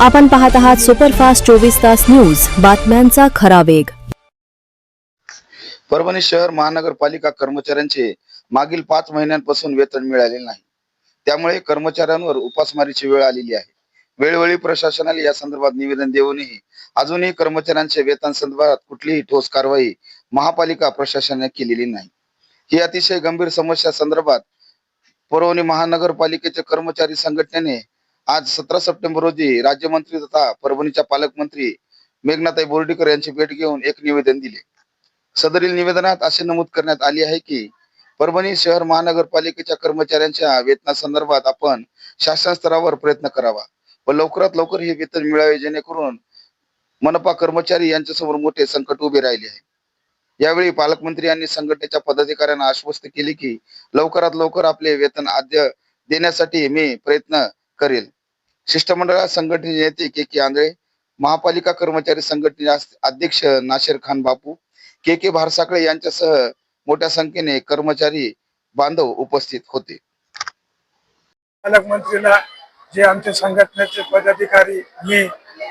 आपण पाहत आहात सुपरफास्ट चोवीस तास न्यूज. बातम्यांचा खरा वेग. परभणी शहर महानगरपालिका कर्मचाऱ्यांचे मागील पाच महिन्यांपासून वेतन मिळाले नाही. त्यामुळे कर्मचाऱ्यांवर उपासमारीची वेळ आलेली आहे. वेळोवेळी प्रशासनाला या संदर्भात निवेदन देऊनही अजूनही कर्मचाऱ्यांच्या वेतन संदर्भात कुठलीही ठोस कारवाई महापालिका प्रशासनाने केलेली नाही. ही अतिशय गंभीर समस्या संदर्भात परभणी महानगरपालिकेच्या कर्मचारी संघटनेने आज सतरा सप्टेंबर रोजी राज्यमंत्री तथा परभणीच्या पालकमंत्री मेघनाताई बोर्डीकर यांची भेट घेऊन एक निवेदन दिले. सदरील निवेदनात असे नमूद करण्यात आले आहे की परभणी शहर महानगरपालिकेच्या कर्मचाऱ्यांच्या वेतनासंदर्भात आपण शासन स्तरावर प्रयत्न करावा व लवकरात लवकर हे वेतन मिळावे जेणेकरून मनपा कर्मचारी यांच्यासमोर मोठे संकट उभे राहिले आहे. यावेळी पालकमंत्री यांनी संघटनेच्या पदाधिकाऱ्यांना आश्वस्त केले की लवकरात लवकर आपले वेतन आद्य देण्यासाठी मी प्रयत्न करेल. शिष्टमंडळात संघटनेचे नेते के के आंधळे महापालिका कर्मचारी संघटनेचे अध्यक्ष नाशिर खान बापू के के भारसाकळे यांच्यासह मोठ्या संख्येने कर्मचारी बांधव उपस्थित होते. पालकमंत्रीला जे आमच्या संघटनेचे पदाधिकारी मी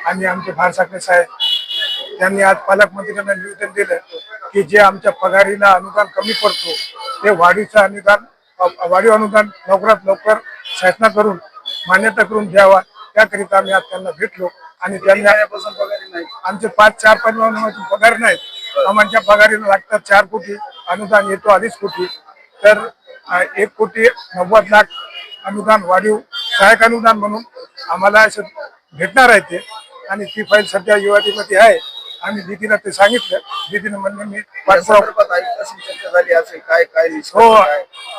आणि आमचे भारसाकळे साहेब त्यांनी आज पालकमंत्र्यांना निवेदन दिलं की जे आमच्या पगारीला अनुदान कमी पडतो ते वाढीचं अनुदान वाढीव अनुदान लवकरात लवकर शासनाकडून मान्यता करून द्यावा. त्याकरिता आम्ही आज त्यांना भेटलो आणि त्यांनी आमचे पाच चार पाच पगार नाहीत आम्हाला पगारीला लागतात चार कोटी अनुदान येतो अडीच कोटी. तर एक कोटी नव्वद लाख अनुदान वाढीव सहाय्यक अनुदान म्हणून आम्हाला असं भेटणार आहे ते. आणि ती फाईल सध्या युवादीमध्ये आहे. आम्ही दीदीला ते सांगितलं. दीदीनं म्हणलं मी पाठपुरावा झाली असेल काय काय हो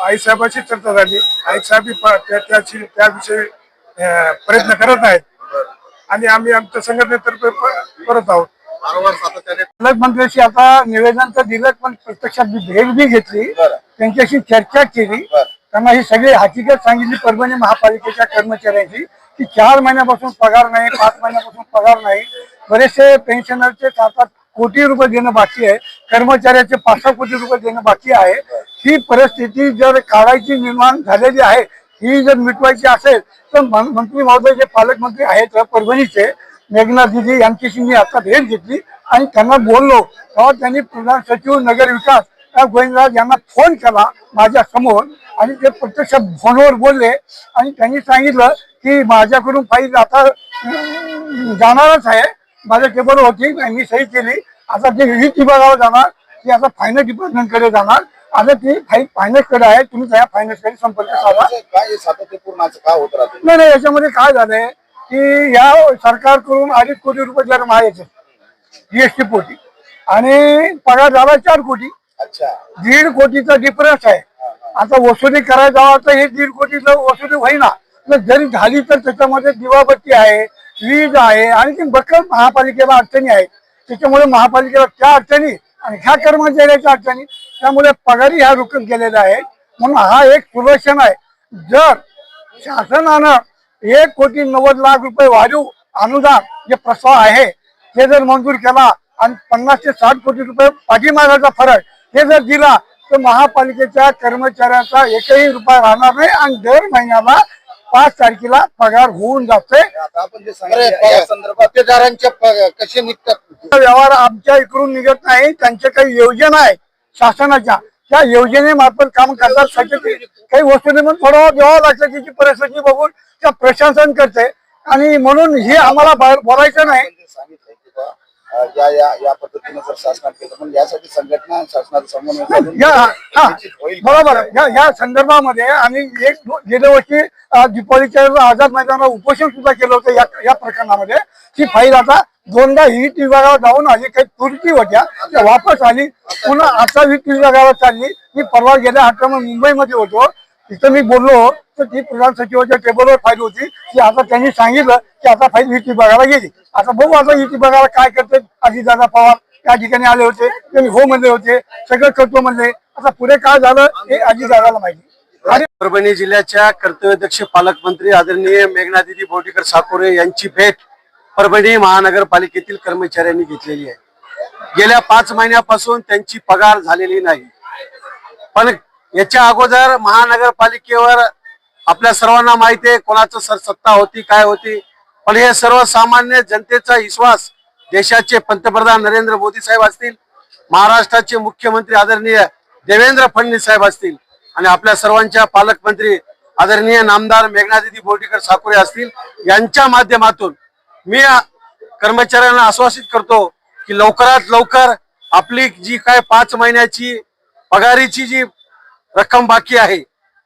आई साहेबाची चर्चा झाली. आई साहेब त्याची त्याविषयी अं, प्रयत्न करत आहेत. आणि आम्ही आमच्या संघटनेतर्फे प- करत आहोत. पालकमंत्र्यांशी आता निवेदन तर दिलं पण प्रत्यक्षात मी भेट बी घेतली. त्यांच्याशी चर्चा केली. त्यांना ही सगळी हकीकत सांगितली परभणी महापालिकेच्या कर्मचाऱ्यांची. की चार महिन्यापासून पगार नाही पाच महिन्यापासून पगार नाही. बरेचसे पेन्शनरचे सात आठ कोटी रुपये देणं बाकी आहे. कर्मचाऱ्याचे पाच सहा कोटी रुपये देणं बाकी आहे. ही परिस्थिती जर काढायची निर्माण झालेली आहे ही जर मिटवायची असेल तर मंत्री महोदय जे पालकमंत्री आहेत परभणीचे मेघना दिदी यांच्याशी मी आता भेट घेतली आणि त्यांना बोललो. तेव्हा त्यांनी प्रधान सचिव नगर विकास गोविंदराज यांना फोन केला माझ्यासमोर आणि ते प्रत्यक्ष फोनवर बोलले आणि त्यांनी सांगितलं की माझ्याकडून फाईल आता जाणारच आहे. माझ्या टेबल होती मी सही केली. आता ते विविध विभागावर जाणार ती आता फायनान्स डिपार्टमेंटकडे जाणार. आता ती फाईल फायनान्सकडे आहे. तुम्ही त्या फायनान्सकडे संपर्क साधा. काय सातत्यपूर्ण असं का होत राहते? नाही नाही याच्यामध्ये काय झालंय की या सरकारकडून अडीच कोटी रुपये जर मागायचे जीएसटी पोटी आणि पगार झाला चार कोटी. अच्छा. दीड कोटीचा डिफरन्स आहे. आता वसुली करायला जावं तर हे दीड कोटीचं वसुली होईना. जरी झाली तर त्याच्यामध्ये दिवाबत्ती आहे वीज आहे आणि भक्कम महापालिकेला अडचणी आहेत. त्याच्यामुळे महापालिकेला त्या अडचणी आणि ह्या कर्मचाऱ्याच्या अडचणी त्यामुळे पगारी ह्या रुकत गेलेल्या आहेत. म्हणून हा एक सुरक्षण आहे. जर शासनानं एक कोटी नव्वद लाख रुपये वाढीव अनुदान जे प्रस्ताव आहे ते जर मंजूर केला आणि पन्नास ते साठ कोटी रुपये पाठीमागाचा फरक हे जर दिला तर महापालिकेच्या कर्मचाऱ्यांचा एकही रुपया राहणार नाही आणि दर महिन्याला पाच तारखेला पगार होऊन जातोय. आता आपण जे सांगितलं या संदर्भात कसे निघतात? व्यवहार आमच्या इकडून निघत नाही. त्यांच्या काही योजना आहेत शासनाच्या. त्या योजनेमार्फत काम करतात. सगळे काही वस्तूंनी पण थोडं द्यावं लागतं त्याची परिस्थिती बघून त्या प्रशासन करते आणि म्हणून हे आम्हाला बोलायचं नाही. या या या पद्धतीने जर शासनात केलं पण यासाठी संघटना शासनाचा समन्वय या हा होईल. बरोबर. या या संदर्भामध्ये आम्ही एक गेल्या वर्षी अ, दीपावलीच्या वेळेला आझाद मैदानावर उपोषण सुद्धा केलं होतं या या प्रकरणामध्ये. ती फाईल आता दोनदा हिट विभागावर जाऊन आली काही तुरटी होत्या त्या वापस आली. पुन्हा आता वित्त विभागावर चालली. मी परवा गेल्या आठवड्यात मुंबईमध्ये होतो. तिथं मी बोललो तर ती प्रधान सचिवाच्या टेबलवर फाईल होती की आता त्यांनी सांगितलं की आता फाईल युती बघायला गेली. आता बघू आता युती बघायला काय करते अजितदादा पवार. त्या ठिकाणी आले होते त्यांनी हो म्हणले होते सगळं करतो म्हणले. आता पुढे काय झालं हे अजितदादाला माहिती. आणि परभणी जिल्ह्याच्या कर्तव्यदक्ष पालकमंत्री आदरणीय मेघनादिदी बोटीकर साकोरे यांची भेट परभणी महानगरपालिकेतील कर्मचाऱ्यांनी घेतलेली आहे. गेल्या पाच महिन्यापासून त्यांची पगार झालेली नाही. पण याच्या अगोदर महानगरपालिकेवर आपल्या सर्वांना माहिती आहे कोणाचं सर सत्ता होती काय होती. पण हे सर्वसामान्य जनतेचा विश्वास देशाचे पंतप्रधान नरेंद्र मोदी साहेब असतील महाराष्ट्राचे मुख्यमंत्री आदरणीय देवेंद्र फडणवीस साहेब असतील आणि आपल्या सर्वांच्या पालकमंत्री आदरणीय नामदार मेघनादिदी बोर्डीकर साकुरे असतील यांच्या माध्यमातून मी कर्मचाऱ्यांना आश्वासित करतो की लवकरात लवकर आपली जी काय पाच महिन्याची पगारीची जी रक्कम बाकी आहे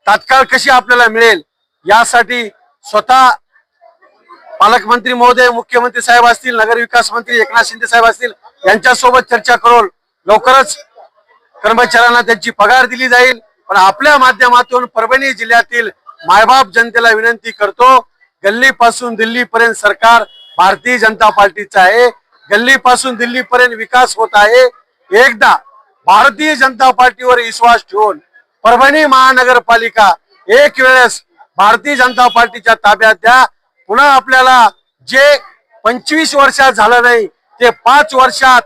तात्काळ कशी आपल्याला मिळेल यासाठी स्वतः पालकमंत्री महोदय मुख्यमंत्री साहेब असतील नगरविकास मंत्री एकनाथ शिंदे साहेब असतील यांच्यासोबत चर्चा करून लवकरच कर्मचाऱ्यांना त्यांची पगार दिली जाईल. पण आपल्या माध्यमातून परभणी जिल्ह्यातील मायबाप जनतेला विनंती करतो गल्लीपासून दिल्लीपर्यंत सरकार भारतीय जनता पार्टीचं आहे. गल्लीपासून दिल्लीपर्यंत विकास होत आहे. एकदा भारतीय जनता पार्टीवर विश्वास ठेवून परभणी महानगरपालिका एक वेळेस भारतीय जनता पार्टीच्या ताब्यात द्या. पुन्हा आपल्याला जे पंचवीस वर्षात झालं नाही ते पाच वर्षात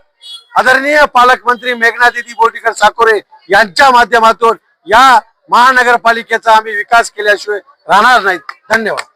आदरणीय पालकमंत्री मेघनादिदी बोर्डीकर साकोरे यांच्या माध्यमातून या महानगरपालिकेचा आम्ही विकास केल्याशिवाय राहणार नाहीत. धन्यवाद.